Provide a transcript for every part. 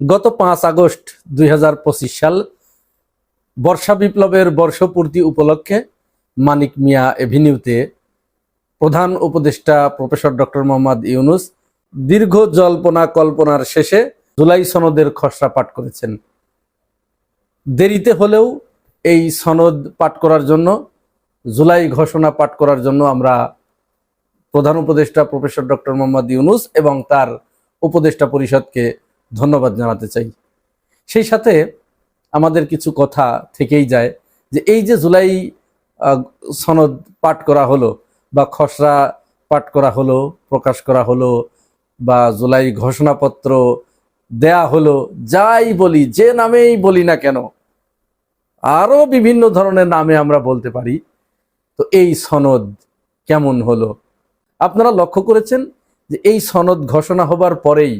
গত পাঁচ আগস্ট দুই হাজার পঁচিশ সাল বর্ষা বিপ্লবের বর্ষপূর্তি উপলক্ষে মানিক মিয়া এভিনিউতে প্রধান উপদেষ্টা প্রফেসর ডক্টর মোহাম্মদ ইউনুস দীর্ঘ জল্পনা কল্পনার শেষে জুলাই সনদের খসড়া পাঠ করেছেন। দেরিতে হলেও এই সনদ পাঠ করার জন্য, জুলাই ঘোষণা পাঠ করার জন্য আমরা প্রধান উপদেষ্টা প্রফেসর ডক্টর মোহাম্মদ ইউনুস এবং তার উপদেষ্টা পরিষদকে ধন্যবাদ জানাতে চাই। সেই সাথে আমাদের কিছু কথা থেকেই যায় যে এই যে জুলাই সনদ পাঠ করা হলো বা খসড়া পাঠ করা হলো, প্রকাশ করা হলো বা জুলাই ঘোষণাপত্র দেয়া হলো, যাই বলি, যে নামেই বলি না কেন আরও বিভিন্ন ধরনের নামে আমরা বলতে পারি। তো এই সনদ কেমন হলো? আপনারা লক্ষ্য করেছেন যে এই সনদ ঘোষণা হবার পরেই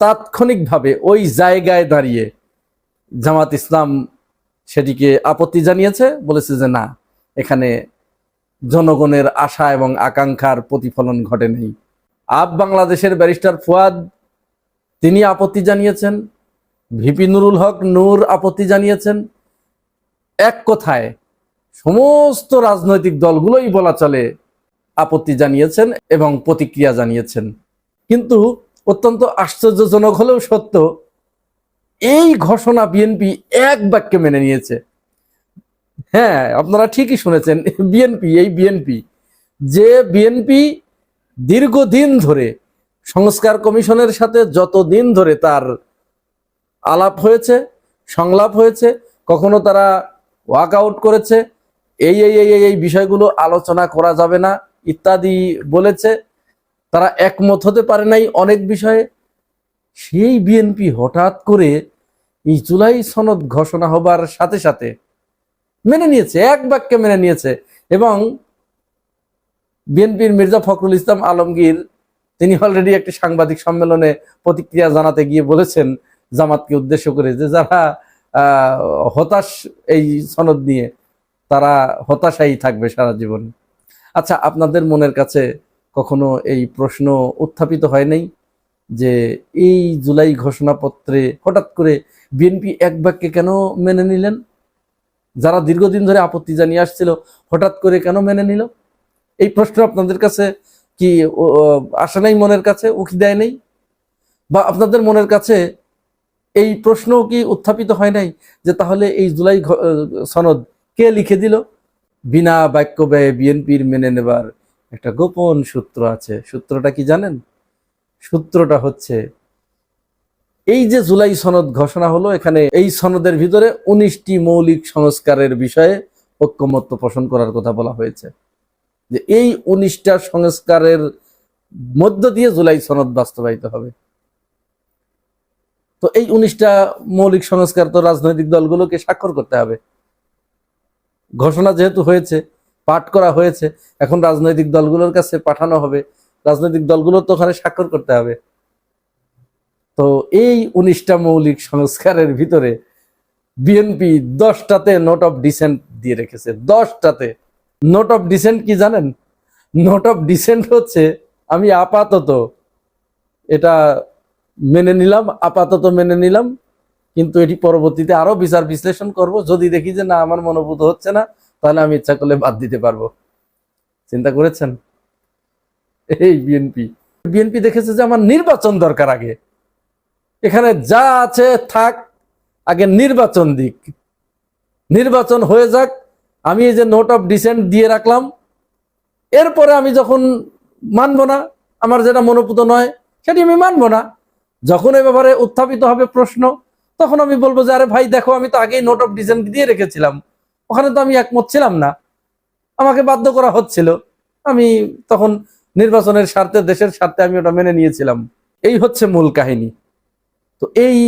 তাৎক্ষণিকভাবে ওই জায়গায় দাঁড়িয়ে জামাত ইসলাম সেটিকে আপত্তি জানিয়েছে, বলেছে যে না, এখানে জনগণের আশা এবং আকাঙ্ক্ষার প্রতিফলন ঘটেনি আপ বাংলাদেশের ব্যারিস্টার ফুয়াদ, তিনি আপত্তি জানিয়েছেন। ভিপি নুরুল হক নূর আপত্তি জানিয়েছেন। এক কথায়, সমস্ত রাজনৈতিক দলগুলোই বলা চলে আপত্তি জানিয়েছেন এবং প্রতিক্রিয়া জানিয়েছেন। কিন্তু অত্যন্ত আশ্চর্যজনক হলেও সত্য, এই ঘোষণা বিএনপি এক বাক্যে মেনে নিয়েছে। হ্যাঁ আপনারা ঠিকই শুনেছেন বিএনপি এই বিএনপি যে বিএনপি দীর্ঘদিন ধরে সংস্কার কমিশনের সাথে যত দিন ধরে তার আলাপ হয়েছে, সংলাপ হয়েছে, কখনো তারা ওয়াক আউট করেছে এই এই এই এই বিষয়গুলো আলোচনা করা যাবে না, ইত্যাদি বলেছে তারা একমত হতে পারে নাই অনেক বিষয়ে। সেই বিএনপি হঠাৎ করে এই জুলাই সনদ ঘোষণা হবার সাথে সাথে মেনে নিয়েছে, এক বাক্যে মেনে নিয়েছে এবং বিএনপির মির্জা ফখরুল ইসলাম আলমগীর, তিনি অলরেডি একটি সাংবাদিক সম্মেলনে প্রতিক্রিয়া জানাতে গিয়ে বলেছেন জামাতকে উদ্দেশ্য করে যে যারা হতাশ এই সনদ নিয়ে, তারা হতাশাই থাকবে সারা জীবন। আচ্ছা আপনাদের মনের কাছে কখনো এই প্রশ্ন উত্থাপিত হয় নাই যে এই জুলাই ঘোষণাপত্রে হঠাৎ করে বিএনপি এক বাক্যে কেন মেনে নিলেন? যারা দীর্ঘদিন ধরে আপত্তি জানিয়ে আসছিল, হঠাৎ করে কেন মেনে নিল? এই প্রশ্ন আপনাদের কাছে কি আসে নাই মনের কাছে, উকি দেয় নেই? বা আপনাদের মনের কাছে এই প্রশ্ন কি উত্থাপিত হয় নাই যে তাহলে এই জুলাই সনদ কে লিখে দিল? বিনা বাক্য ব্যয়ে বিএনপির মেনে নেবার একটা গোপন সূত্র আছে। সূত্রটা কি জানেন? সূত্রটা হচ্ছে, এই যে জুলাই সনদ ঘোষণা হলো, এখানে এই সনদের ভিতরে উনিশটি মৌলিক সংস্কারের বিষয়ে ঐক্যমত্য পোষণ করার কথা বলা হয়েছে। যে এই উনিশটা সংস্কারের মধ্য দিয়ে জুলাই সনদ বাস্তবায়িত হবে। তো এই উনিশটা মৌলিক সংস্কার তো রাজনৈতিক দলগুলোকে স্বাক্ষর করতে হবে। ঘোষণা যেহেতু হয়েছে পাঠ করা হয়েছে, এখন রাজনৈতিক দলগুলোর কাছে পাঠানো হবে। রাজনৈতিক দলগুলোর তো ওখানে স্বাক্ষর করতে হবে। তো এই উনিশটা মৌলিক সংস্কারের ভিতরে বিএনপি দশটাতে নোট অফ ডিসেন্ট দিয়ে রেখেছে। দশটাতে। নোট অফ ডিসেন্ট কি জানেন? নোট অফ ডিসেন্ট হচ্ছে, আমি আপাতত এটা মেনে নিলাম, আপাতত মেনে নিলাম, কিন্তু এটি পরবর্তীতে আরও বিচার বিশ্লেষণ করব, যদি দেখি যে না, আমার মনোভূত হচ্ছে না তাহলে আমি ইচ্ছা করলে বাদ দিতে পারব। চিন্তা করেছেন? এই বিএনপি। বিএনপি দেখেছে যে আমার নির্বাচন দরকার আগে। এখানে যা আছে থাক, আগে নির্বাচন দিক। নির্বাচন হয়ে যাক, আমি এই যে নোট অফ ডিসেন্ট দিয়ে রাখলাম। এরপরে আমি যখন মানবো না, আমার যেটা মনোপুত নয়, সেটি আমি মানবো না। যখন এ ব্যাপারে উত্থাপিত হবে প্রশ্ন, তখন আমি বলব যে, আরে ভাই, দেখো, আমি তো আগেই নোট অফ ডিসেন্ট দিয়ে রেখেছিলাম। ওখানে তো আমি একমত ছিলাম না। আমাকে বাধ্য করা হচ্ছিল। আমি তখন নির্বাচনের স্বার্থে, দেশের স্বার্থে আমি ওটা মেনে নিয়েছিলাম। এই হচ্ছে মূল কাহিনী। তো এই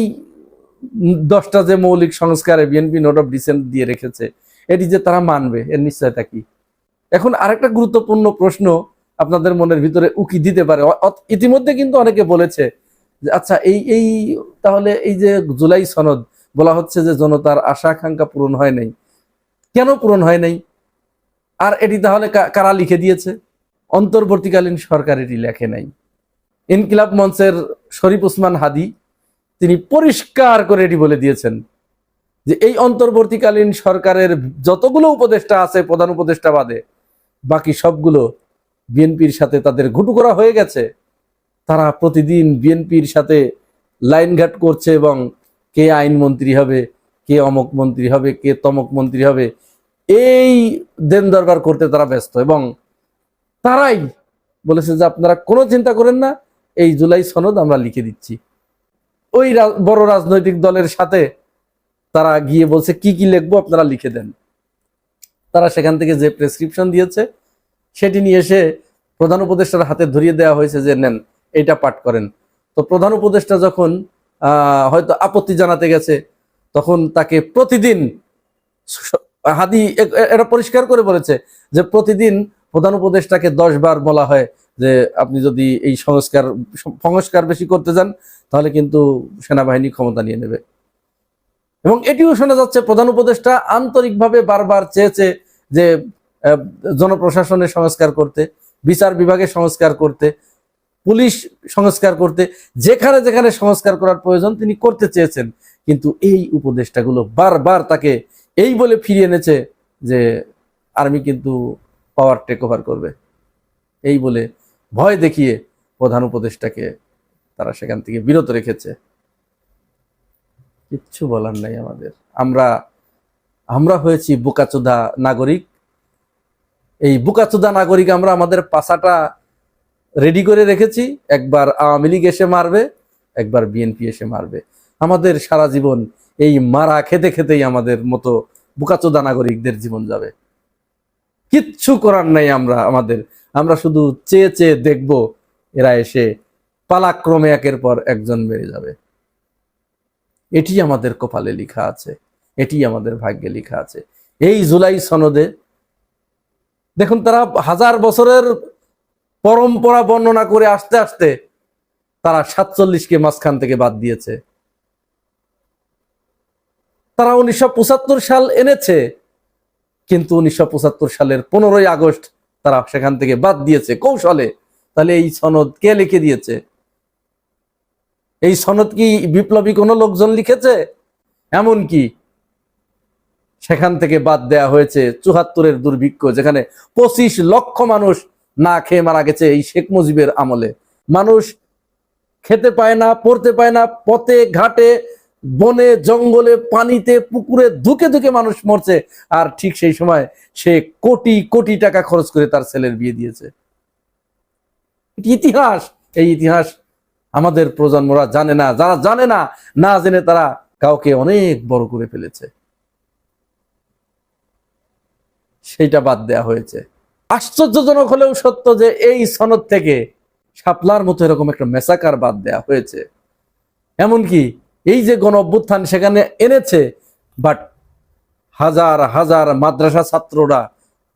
দশটা যে মৌলিক সংস্কারে বিএনপি নোট অফ ডিসেন্ট দিয়ে রেখেছে, এটি যে তারা মানবে, এর নিশ্চয়তা কি? এখন আরেকটা গুরুত্বপূর্ণ প্রশ্ন আপনাদের মনের ভিতরে উকি দিতে পারে। ইতিমধ্যে কিন্তু অনেকে বলেছে যে আচ্ছা এই এই তাহলে এই যে জুলাই সনদ, বলা হচ্ছে যে জনতার আশা আকাঙ্ক্ষা পূরণ হয় নাই। কেন পূরণ হয় নাই? আর এটি তাহলে কারা লিখে দিয়েছে? অন্তর্বর্তীকালীন সরকার এটি লেখে নাই। ইনকিলাব মঞ্চের শরীফ উসমান হাদি, তিনি পরিষ্কার করে এটি বলে দিয়েছেন যে এই অন্তর্বর্তীকালীন সরকারের যতগুলো উপদেষ্টা আছে, প্রধান উপদেষ্টা বাদে, বাকি সবগুলো বিএনপির সাথে তাদের ঘুটু করা হয়ে গেছে। তারা প্রতিদিন বিএনপির সাথে লাইনঘাট করছে এবং কে আইনমন্ত্রী হবে কে অমক মন্ত্রী হবে, কে তমক মন্ত্রী হবে, এই দেন দরবার করতে তারা ব্যস্ত এবং তারাই বলেছে যে আপনারা কোনো চিন্তা করেন না, এই জুলাই সনদ আমরা লিখে দিচ্ছি। ওই বড় রাজনৈতিক দলের সাথে তারা গিয়ে বলছে, কি কি লিখব আপনারা লিখে দেন। তারা সেখান থেকে যে প্রেসক্রিপশন দিয়েছে, সেটি নিয়ে এসে প্রধান উপদেষ্টার হাতে ধরিয়ে দেওয়া হয়েছে যে, নেন, এটা পাঠ করেন। তো প্রধান উপদেষ্টা যখন হয়তো আপত্তি জানাতে গেছে তখন তাকে প্রতিদিন হাদি এটা পরিষ্কার করে বলেছে যে প্রতিদিন প্রধান উপদেষ্টাকে দশ বার বলা হয় যে আপনি যদি এই সংস্কার সংস্কার বেশি করতে যান তাহলে কিন্তু সেনাবাহিনী ক্ষমতা নিয়ে নেবে। এবং এটিও শোনা যাচ্ছে প্রধান উপদেষ্টা আন্তরিকভাবে বারবার চেয়েছে যে আহ, জনপ্রশাসনের সংস্কার করতে বিচার বিভাগের সংস্কার করতে পুলিশ সংস্কার করতে যেখানে যেখানে সংস্কার করার প্রয়োজন তিনি করতে চেয়েছেন। কিন্তু এই উপদেষ্টাগুলো বারবার তাকে এই বলে ফিরিয়ে এনেছে যে আর্মি কিন্তু পাওয়ার টেক ওভার করবে। এই বলে ভয় দেখিয়ে প্রধান উপদেষ্টাকে তারা সেখান থেকে বিরত রেখেছে। কিচ্ছু বলার নাই আমাদের। আমরা আমরা হয়েছি বুকাচুদা নাগরিক। এই বুকাচুদা নাগরিক আমরা আমাদের পাশাটা রেডি করে রেখেছি। একবার আওয়ামী লীগ এসে মারবে, একবার বিএনপি এসে মারবে। আমাদের সারা জীবন এই মারা খেতে খেতেই আমাদের মতো বুকাচোদা নাগরিকদের জীবন যাবে। কিচ্ছু করার নাই আমরা, আমাদের। আমরা শুধু চেয়ে চেয়ে দেখব এরা এসে পালাক্রমে একের পর একজন বেড়ে যাবে। এটি আমাদের কপালে লিখা আছে, এটি আমাদের ভাগ্যে লিখা আছে। এই জুলাই সনদে, দেখুন তারা হাজার বছরের পরম্পরা বর্ণনা করে আসতে আসতে তারা সাতচল্লিশকে মাঝখান থেকে বাদ দিয়েছে। তারা উনিশশো পঁচাত্তর সাল এনেছে, কিন্তু উনিশশো সালের পনেরোই আগস্ট তারা সেখান থেকে বাদ দিয়েছে। কৌশলে তাহলে এই সনদ কে লিখে দিয়েছে? এই সনদ কি বিপ্লবী কোনো লোকজন লিখেছে? এমন কি সেখান থেকে বাদ দেয়া হয়েছে চুহাত্তরের দুর্ভিক্ষ, যেখানে পঁচিশ লক্ষ মানুষ না খেয়ে মারা গেছে এই শেখ মুজিবের আমলে। মানুষ খেতে পায় না, পড়তে পায় না, পথে, ঘাটে বনে, জঙ্গলে, পানিতে, পুকুরে ধুকে ধুকে মানুষ মরছে। আর ঠিক সেই সময় সে কোটি কোটি টাকা খরচ করে তার ছেলের বিয়ে দিয়েছে। ইতিহাস। এই ইতিহাস আমাদের প্রজন্মরা জানে না। যারা জানে না না জেনে তারা কাউকে অনেক বড় করে ফেলেছে। সেইটা বাদ দেয়া হয়েছে। আশ্চর্যজনক হলেও সত্য যে এই সনদ থেকে শাপলার মতো এরকম একটা মেসাকার বাদ দেয়া হয়েছে। এমনকি এই যে গণ অভ্যুত্থান সেখানে এনেছে বাট হাজার হাজার মাদ্রাসা ছাত্ররা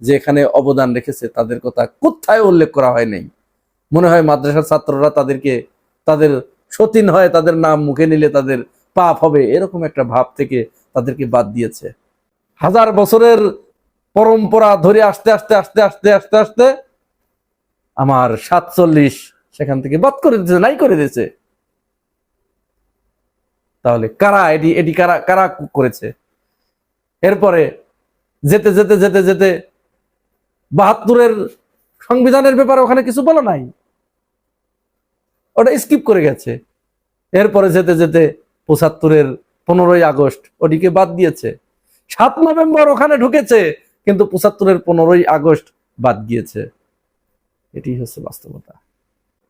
যে এখানে অবদান রেখেছে, তাদের কথা কোথায় উল্লেখ করা হয় নাই। মনে হয় মাদ্রাসা ছাত্ররা তাদেরকে, তাদের সতীন হয় তাদের নাম মুখে নিলে তাদের পাপ হবে, এরকম একটা ভাব থেকে তাদেরকে বাদ দিয়েছে। হাজার বছরের পরম্পরা ধরে আস্তে আস্তে আস্তে আস্তে আস্তে আস্তে আমার সাতচল্লিশ সেখান থেকে বাদ করে দিয়েছে, নাই করে দিয়েছে। তাহলে কারা এটি এটি কারা কারা করেছে? এরপরে যেতে যেতে যেতে যেতে বাহাত্তরের সংবিধানের ব্যাপারে ওখানে কিছু বলা নাই? ওটা স্কিপ করে গেছে। এরপরে যেতে যেতে পঁচাত্তরের পনেরোই আগস্ট ওটিকে বাদ দিয়েছে। সাত নভেম্বর ওখানে ঢুকেছে, কিন্তু পঁচাত্তরের পনেরোই আগস্ট বাদ গিয়েছে এটি হচ্ছে বাস্তবতা।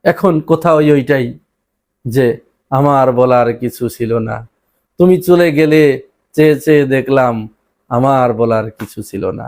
এখন কোথাও ওইটাই যে আমার বলার কিছু ছিল না। তুমি চলে গেলে চেয়ে চেয়ে দেখলাম আমার বলার কিছু ছিল না।